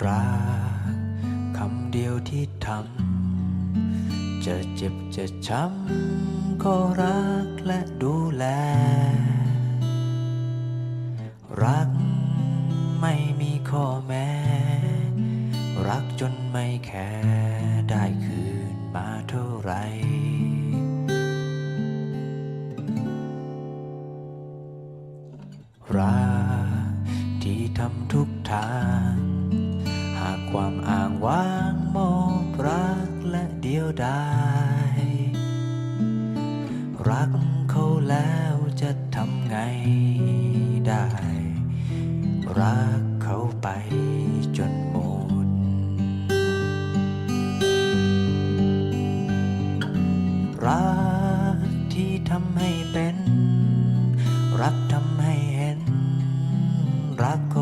รักคำเดียวที่ทำจะเจ็บจะช้ำก็รักและดูแล รักไม่มีข้อแม้ รักจนไม่แคร์ได้คืนมาเท่าไหร่รักที่ทำทุกทางากความอ้างว้างมอบรักและเดียวดายรักเขาแล้วจะทำไงได้ รักเขาไปจนหมด รักที่ทำให้เป็น รักทำให้เห็น รักก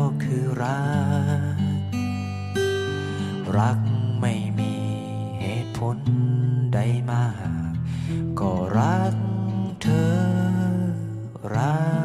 ็คือ เหตุผลใดมาก ก็รักเธอรัก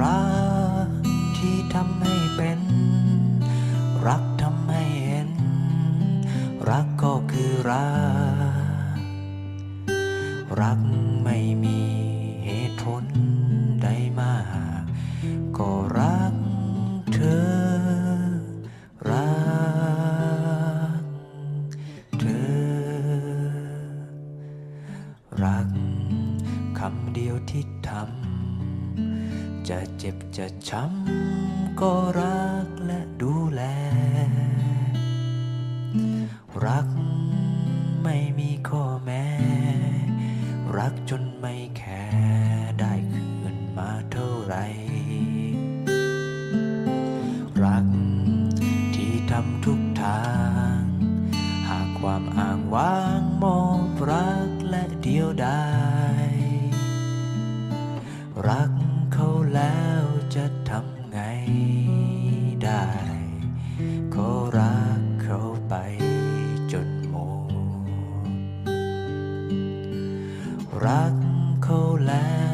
รักที่ทำให้เป็น รักทำให้เห็น รักก็คือรัก รักไม่มีเหตุผลใดมาก ก็รักเธอ รักเธอ รักคำเดียวที่ทำ จะเจ็บจะช้ำก็รักและดูแล รักไม่มีข้อแม้ รักจนไม่แคร์ได้คืนมาเท่าไหรรักที่ทำทุกทาง หากความอ้างว้างมอบรักและเดียวดาย จดหมดรักเขาแล้ว